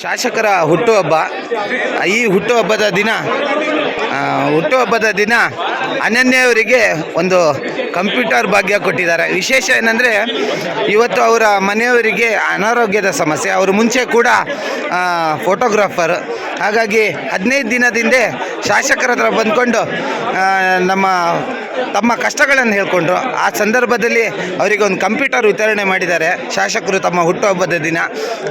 ಶಾಸಕರ ಹುಟ್ಟುಹಬ್ಬ, ಈ ಹುಟ್ಟುಹಬ್ಬದ ದಿನ ಹುಟ್ಟುಹಬ್ಬದ ದಿನ ಅನನ್ಯವರಿಗೆ ಒಂದು ಕಂಪ್ಯೂಟರ್ ಭಾಗ್ಯ ಕೊಟ್ಟಿದ್ದಾರೆ. ವಿಶೇಷ ಏನಂದರೆ, ಇವತ್ತು ಅವರ ಮನೆಯವರಿಗೆ ಅನಾರೋಗ್ಯದ ಸಮಸ್ಯೆ. ಅವರು ಮುಂಚೆ ಕೂಡ ಫೋಟೋಗ್ರಾಫರ್ ಹಾಗಾಗಿ ಹದಿನೈದು ದಿನದಿಂದ ಶಾಸಕರ ಹತ್ರ ಬಂದ್ಕೊಂಡು ನಮ್ಮ ತಮ್ಮ ಕಷ್ಟಗಳನ್ನು ಹೇಳ್ಕೊಂಡ್ರು. ಆ ಸಂದರ್ಭದಲ್ಲಿ ಅವರಿಗೆ ಒಂದು ಕಂಪ್ಯೂಟರ್ ವಿತರಣೆ ಮಾಡಿದ್ದಾರೆ. ಶಾಸಕರು ತಮ್ಮ ಹುಟ್ಟುಹಬ್ಬದ ದಿನ.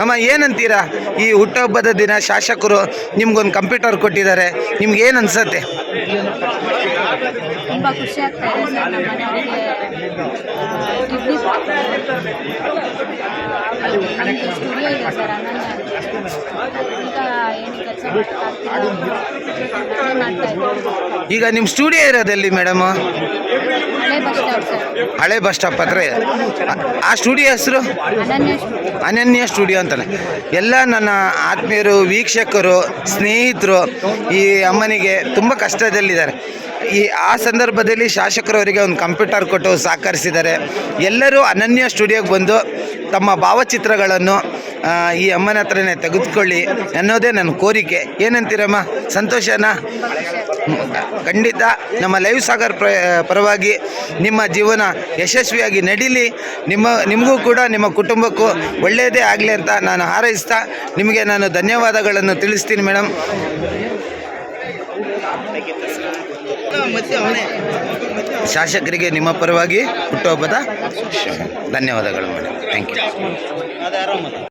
ಅಮ್ಮ, ಏನಂತೀರಾ? ಈ ಹುಟ್ಟುಹಬ್ಬದ ದಿನ ಶಾಸಕರು ನಿಮ್ಗೊಂದು ಕಂಪ್ಯೂಟರ್ ಕೊಟ್ಟಿದ್ದಾರೆ. ನಿಮ್ಗೆ ಏನು ಅನ್ಸತ್ತೆ? ಖುಷಿ ಈಗ ನಿಮ್ಮ ಸ್ಟುಡಿಯೋ ಇರೋದಲ್ಲಿ ಮೇಡಮ್? ಹಳೆ ಬಸ್ ಸ್ಟಾಪ್ ಹತ್ರ ಇದೆ. ಆ- ಸ್ಟುಡಿಯೋ ಹೆಸರು? ಅನನ್ಯ ಸ್ಟುಡಿಯೋ ಅಂತಾನೆ. ಎಲ್ಲ ನನ್ನ ಆತ್ಮೀಯರು ವೀಕ್ಷಕರು ಸ್ನೇಹಿತರು ಈ ಅಮ್ಮನಿಗೆ ತುಂಬ ಕಷ್ಟದಲ್ಲಿದ್ದಾರೆ. ಈ ಆ ಸಂದರ್ಭದಲ್ಲಿ ಶಾಸಕರವರಿಗೆ ಒಂದು ಕಂಪ್ಯೂಟರ್ ಕೊಟ್ಟು ಸಹಕರಿಸಿದ್ದಾರೆ. ಎಲ್ಲರೂ ಅನನ್ಯ ಸ್ಟುಡಿಯೋಗೆ ಬಂದು ತಮ್ಮ ಭಾವಚಿತ್ರಗಳನ್ನು ಈ ಅಮ್ಮನ ಹತ್ರನೇ ತೆಗೆದುಕೊಳ್ಳಿ ಅನ್ನೋದೇ ನನ್ನ ಕೋರಿಕೆ. ಏನಂತೀರಮ್ಮ? ಸಂತೋಷನಾ? ಖಂಡಿತ ನಮ್ಮ ಲೈವ್ ಸಾಗರ್ ಪ್ರ ಪರವಾಗಿ ನಿಮ್ಮ ಜೀವನ ಯಶಸ್ವಿಯಾಗಿ ನಡೀಲಿ. ನಿಮ್ಮ, ನಿಮಗೂ ಕೂಡ ನಿಮ್ಮ ಕುಟುಂಬಕ್ಕೂ ಒಳ್ಳೆಯದೇ ಆಗಲಿ ಅಂತ ನಾನು ಹಾರೈಸ್ತಾ ನಿಮಗೆ ನಾನು ಧನ್ಯವಾದಗಳನ್ನು ತಿಳಿಸ್ತೀನಿ ಮೇಡಮ್ ಶಾಸಕರಿಗೆ ನಿಮ್ಮ ಪರವಾಗಿ ಹುಟ್ಟುಹಬ್ಬದ ಧನ್ಯವಾದಗಳು ಮೇಡಮ್ ಥ್ಯಾಂಕ್ ಯು